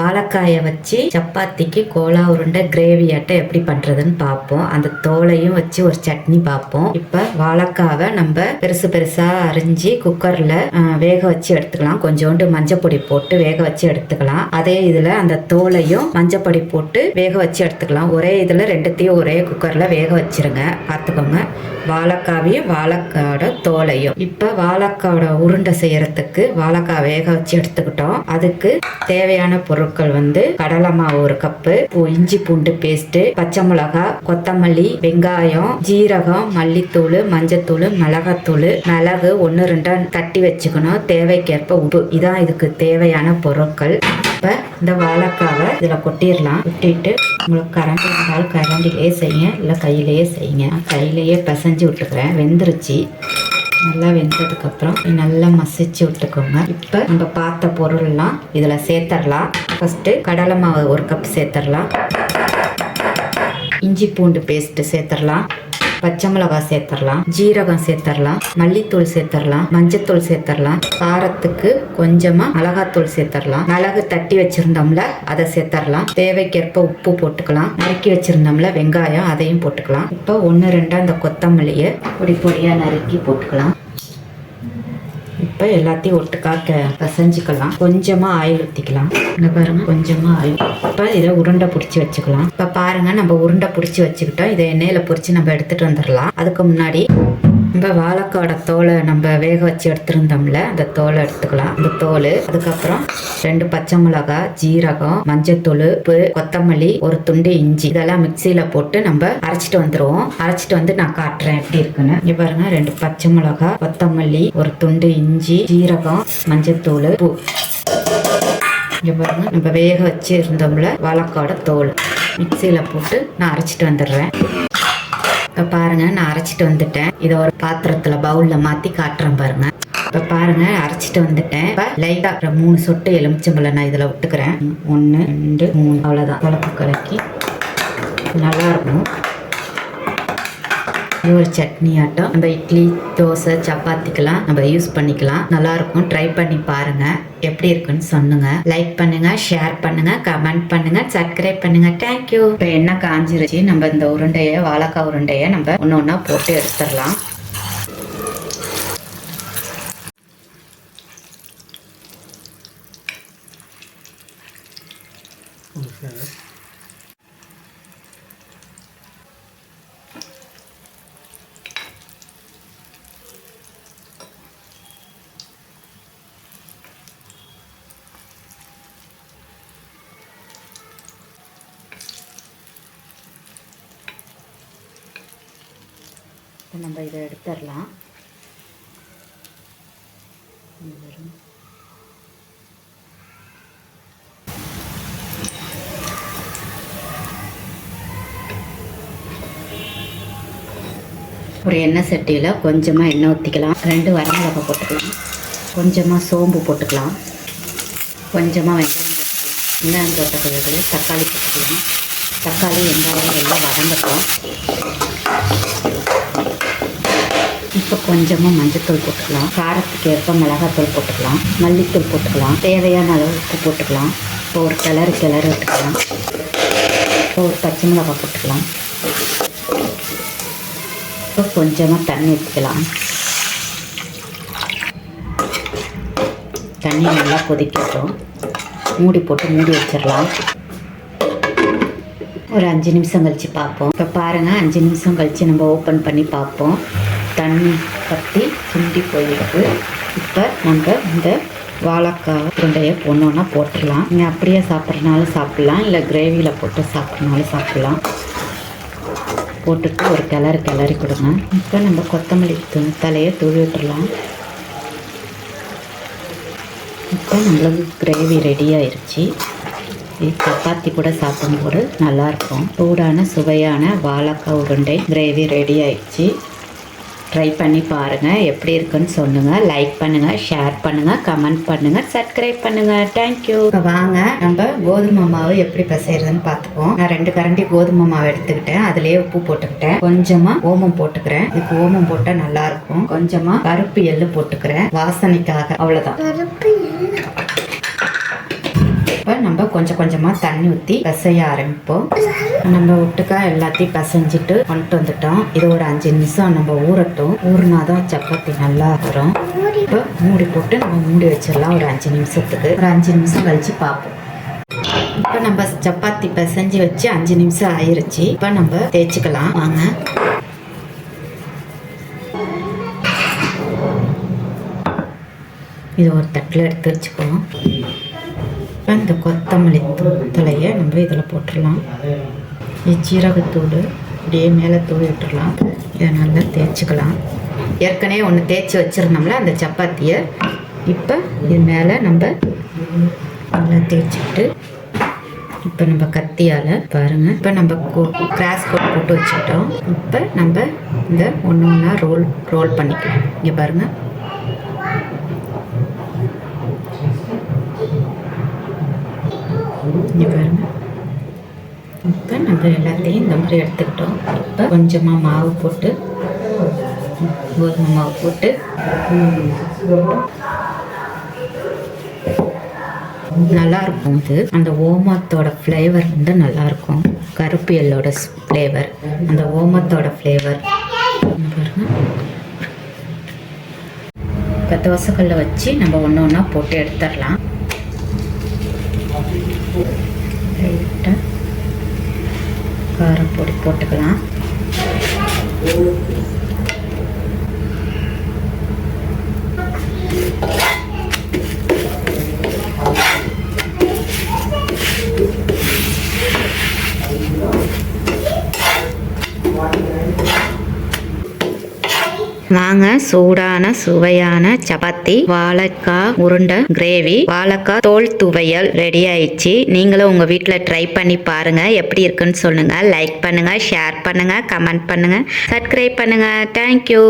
வாழைக்காயை வச்சு சப்பாத்திக்கு கோலா உருண்டை கிரேவி ஆட்டை எப்படி பண்றதுன்னு பார்ப்போம் அந்த தோலையும் வச்சு ஒரு சட்னி பார்ப்போம் இப்போ வாழைக்காவை நம்ம பெருசு பெருசா அரிஞ்சு குக்கர்ல வேக வச்சு எடுத்துக்கலாம். கொஞ்சோண்டு மஞ்சப்பொடி போட்டு வேக வச்சு எடுத்துக்கலாம். அதே இதுல அந்த தோலையும் மஞ்சப்பொடி போட்டு வேக வச்சு எடுத்துக்கலாம். ஒரே இதுல ரெண்டுத்தையும் ஒரே குக்கர்ல வேக வச்சிருங்க. பார்த்துக்கோங்க வாழைக்காவையும் வாழைக்காயோட தோலையும். இப்போ வாழைக்காவோட உருண்டை செய்யறதுக்கு வாழைக்காய் வேக வச்சு எடுத்துக்கிட்டோம். அதுக்கு தேவையான பொருள் பொருட்கள் வந்து கடலை மாவு ஒரு கப்பு இஞ்சி பூண்டு பேஸ்ட் பச்சை மிளகாய் கொத்தமல்லி வெங்காயம் ஜீரகம் மல்லித்தூள் மஞ்சத்தூள் மிளகாத்தூள் மிளகு ஒன்று ரெண்டா தட்டி வச்சுக்கணும். தேவைக்கேற்ப உப்பு. இதான் இதுக்கு தேவையான பொருட்கள். இப்போ இந்த வாழைக்காவை இதில் கொட்டிடலாம். கொட்டிட்டு உங்களுக்கு கரண்டி இருந்தால் கரண்டிலேயே செய்யுங்க. இல்லை கையிலேயே செய்யுங்க. கையிலேயே பிசைஞ்சு விட்டுக்கிறேன். வெந்துருச்சு. நல்லா வெந்ததுக்கப்புறம் நல்லா மசிச்சு விட்டுக்கோங்க. இப்போ நம்ம பார்த்த பொருள்லாம் இதில் சேர்த்துடலாம் ஃபஸ்ட்டு கடலை மாவு ஒரு கப் சேர்த்துடலாம் இஞ்சி பூண்டு பேஸ்ட் சேர்த்துடலாம் பச்சை மிளகாய் சேர்த்துடலாம் ஜீரகம் சேர்த்துடலாம் மல்லித்தூள் சேர்த்துடலாம் மஞ்சத்தூள் சேர்த்துடலாம் காரத்துக்கு கொஞ்சமா மிளகாத்தூள் சேர்த்துடலாம் மிளகு தட்டி வச்சிருந்தோம்ல அதை சேர்த்துடலாம் தேவைக்கேற்ப உப்பு போட்டுக்கலாம். நறுக்கி வச்சிருந்தோம்ல வெங்காயம் அதையும் போட்டுக்கலாம். இப்போ ஒன்று ரெண்டா இந்த கொத்தமல்லியை பொடி பொடியாக நறுக்கி போட்டுக்கலாம். இப்போ எல்லாத்தையும் ஒட்டுக்கா க- பிசைஞ்சுக்கலாம். கொஞ்சமாக ஆயில் ஊற்றிக்கலாம் இந்த பாருங்க கொஞ்சமாக ஆயில். இப்போ இதை உருண்டை பிடிச்சி வச்சுக்கலாம். இப்போ பாருங்க நம்ம உருண்டை பிடிச்சி வச்சுக்கிட்டோம். இதை எண்ணெயில் பொறிச்சு நம்ம எடுத்துட்டு வந்துடலாம். அதுக்கு முன்னாடி நம்ம வாழைக்காயோட தோலை நம்ம வேக வச்சு எடுத்திருந்தோம்ல அந்த தோலை எடுத்துக்கலாம். அந்த தோல் அதுக்கப்புறம் ரெண்டு பச்சை மிளகாய் ஜீரகம் மஞ்சத்தூள் உப்பு கொத்தமல்லி ஒரு துண்டு இஞ்சி. இதெல்லாம் மிக்சியில போட்டு நம்ம அரைச்சிட்டு வந்துருவோம். அரைச்சிட்டு வந்து நான் காட்டுறேன் எப்படி இருக்குன்னு. இங்க பாருங்க ரெண்டு பச்சை மிளகாய் கொத்தமல்லி ஒரு துண்டு இஞ்சி ஜீரகம் மஞ்சத்தூள் உப்பு. இங்க பாருங்க நம்ம வேக வச்சு இருந்தோம்ல வாழைக்காயோட தோல். மிக்சியில போட்டு நான் அரைச்சிட்டு வந்துடுறேன். இப்போ பாருங்க நான் அரைச்சிட்டு வந்துட்டேன். இதை ஒரு பாத்திரத்துல பவுல்ல மாத்தி காட்டுறேன் பாருங்க. இப்போ பாருங்க அரைச்சிட்டு வந்துட்டேன். இப்போ லைட்டா மூணு சொட்டு எலுமிச்சம்பழம் நான் இதில் விட்டுக்கிறேன் ஒன்று ரெண்டு மூணு. அவ்வளோதான் கலப்பு கலக்கி. நல்லா இருக்கும் இது ஒரு சட்னி ஆட்டம். நம்ம இட்லி தோசை சப்பாத்திக்கெல்லாம் நம்ம யூஸ் பண்ணிக்கலாம். நல்லா இருக்கும் ட்ரை பண்ணி பாருங்க. எப்படி இருக்குன்னு சொல்லுங்க. லைக் பண்ணுங்க ஷேர் பண்ணுங்க கமெண்ட் பண்ணுங்க சப்ஸ்கிரைப் பண்ணுங்க. தேங்க்யூ இப்போ என்ன காஞ்சிருச்சு. நம்ம இந்த உருண்டையை வாழைக்காய் உருண்டையை நம்ம ஒன்று ஒன்றா போட்டு எடுத்துடலாம். Oh, இப்போ நம்ம இதை எடுத்துடலாம். ஒரு எண்ணெய் சட்டியில் கொஞ்சமாக எண்ணெய் ஊற்றிக்கலாம் ரெண்டு வரமிளகா போட்டுக்கலாம். கொஞ்சமாக சோம்பு போட்டுக்கலாம். கொஞ்சமாக வெங்காயம் போட்டுக்கலாம். வெங்காயம் போட்ட பிறகு தக்காளி போட்டுக்கலாம். தக்காளி வெங்காயம் எல்லாம் வதங்கட்டும் இப்போ கொஞ்சமாக மஞ்சத்தூள் போட்டுக்கலாம். காரத்துக்கு ஏற்ப மிளகாத்தூள் போட்டுக்கலாம். மல்லித்தூள் போட்டுக்கலாம். தேவையான அளவு உப்பு போட்டுக்கலாம். இப்போ ஒரு கிளறு கிளறு விட்டுக்கலாம் இப்போ ஒரு பச்சை மிளகா போட்டுக்கலாம். இப்போ கொஞ்சமாக தண்ணி ஊற்றிக்கலாம் தண்ணி நல்லா கொதிக்கட்டும். மூடி போட்டு மூடி வச்சிடலாம். ஒரு அஞ்சு நிமிஷம் கழித்து பார்ப்போம். இப்போ பாருங்கள் அஞ்சு நிமிஷம் கழித்து நம்ம ஓப்பன் பண்ணி பார்ப்போம். தண்ணி பற்றி சுண்டி போயிருக்கு. இப்போ நம்ம இந்த வாழைக்காய் உருண்டையை ஒன்றா போட்டுடலாம். நீங்கள் அப்படியே சாப்பிட்றனாலும் சாப்பிட்லாம். இல்லை கிரேவியில் போட்டு சாப்பிட்றனாலும் சாப்பிட்லாம். போட்டுட்டு ஒரு கிளறு கிளறி கொடுங்க. இப்போ நம்ம கொத்தமல்லி து- தலையை தூவி விட்டுறலாம் இப்போ நம்மளுக்கு கிரேவி ரெடி ஆயிருச்சு. இது சப்பாத்தி கூட சாப்பிடும்போது நல்லாயிருக்கும் சூடான சுவையான வாழைக்காய் உருண்டை கிரேவி ரெடி ஆயிடுச்சு ட்ரை பண்ணி பாருங்கள் எப்படி இருக்குன்னு சொல்லுங்கள் லைக் பண்ணுங்கள் ஷேர் பண்ணுங்கள் கமெண்ட் பண்ணுங்கள் சப்ஸ்கிரைப் பண்ணுங்கள் தேங்க்யூ இப்போ வாங்க. நம்ம கோதுமை மாவு எப்படி பிசைறதுன்னு பார்த்துப்போம். நான் ரெண்டு கரண்டி கோதுமை மாவு எடுத்துக்கிட்டேன். அதுலேயே உப்பு போட்டுக்கிட்டேன். கொஞ்சமாக ஓமம் போட்டுக்கிறேன். இதுக்கு ஓமம் போட்டால் நல்லா இருக்கும். கொஞ்சமாக கருப்பு எள்ளு போட்டுக்கிறேன். வாசனைக்காக. அவ்வளோதான் இப்போ நம்ம கொஞ்சம் கொஞ்சமாக தண்ணி ஊற்றி பிசைய ஆரம்பிப்போம். நம்ம ஒட்டுக்கா எல்லாத்தையும் பிசைஞ்சிட்டு கொண்டு வந்துட்டோம். இது ஒரு அஞ்சு நிமிஷம் நம்ம ஊறட்டும். ஊறினாதான் சப்பாத்தி நல்லா வரும். இப்போ மூடி போட்டு நம்ம மூடி வச்சிடலாம் ஒரு அஞ்சு நிமிஷத்துக்கு. ஒரு அஞ்சு நிமிஷம் கழிச்சு பார்ப்போம். இப்போ நம்ம சப்பாத்தி பிசைஞ்சு வச்சு அஞ்சு நிமிஷம் ஆயிருச்சு. இப்போ நம்ம தேய்ச்சிக்கலாம். வாங்க. இது ஒரு தட்டில் எடுத்து வச்சுக்குவோம். இப்போ இந்த கொத்தமல்லி தூ- தலையை நம்ம இதில் போட்டுடலாம் சீரகத்தூள் அப்படியே மேலே தூவி விட்டுறலாம். இதை நல்லா தேய்ச்சிக்கலாம். ஏற்கனவே ஒன்று தேய்ச்சி வச்சுருந்தோம்ல அந்த சப்பாத்தியை. இப்போ இது மேலே நம்ம நல்லா தேய்ச்சிட்டு இப்போ நம்ம கத்தியால் பாருங்கள் இப்போ நம்ம கிராஸ் கோட் போட்டு வச்சுக்கிட்டோம். இப்போ நம்ம இந்த ஒன்று ஒன்றா ரோல் ரோல் பண்ணிக்கலாம். இங்கே பாருங்கள் இங்கே பாருங்கள் இப்போ நம்ம எல்லாத்தையும் இந்த மாதிரி எடுத்துக்கிட்டோம். இப்போ கொஞ்சமாக மாவு போட்டு கோதுமை மாவு போட்டு நல்லா இருக்கும் இது. அந்த ஓமத்தோட ஃப்ளேவர் வந்து நல்லா இருக்கும். கருப்பு எல்லோட ஃப்ளேவர் அந்த ஓமத்தோட ஃப்ளேவர் இப்போ தோசைக்கல்ல வச்சு நம்ம ஒன்று ஒன்றா போட்டு எடுத்துடலாம். காரப்பொடி போட்டுக்கலாம். வாங்க சூடான சுவையான சப்பாத்தி வாழைக்காய் உருண்டை கிரேவி வாழைக்காய் தோல் துவையல் ரெடி ஆயிடுச்சு. நீங்களும் உங்க வீட்டில் ட்ரை பண்ணி பாருங்க எப்படி இருக்குன்னு சொல்லுங்க. லைக் பண்ணுங்க ஷேர் பண்ணுங்க கமெண்ட் பண்ணுங்க. சப்ஸ்கிரைப் பண்ணுங்க. தேங்க்யூ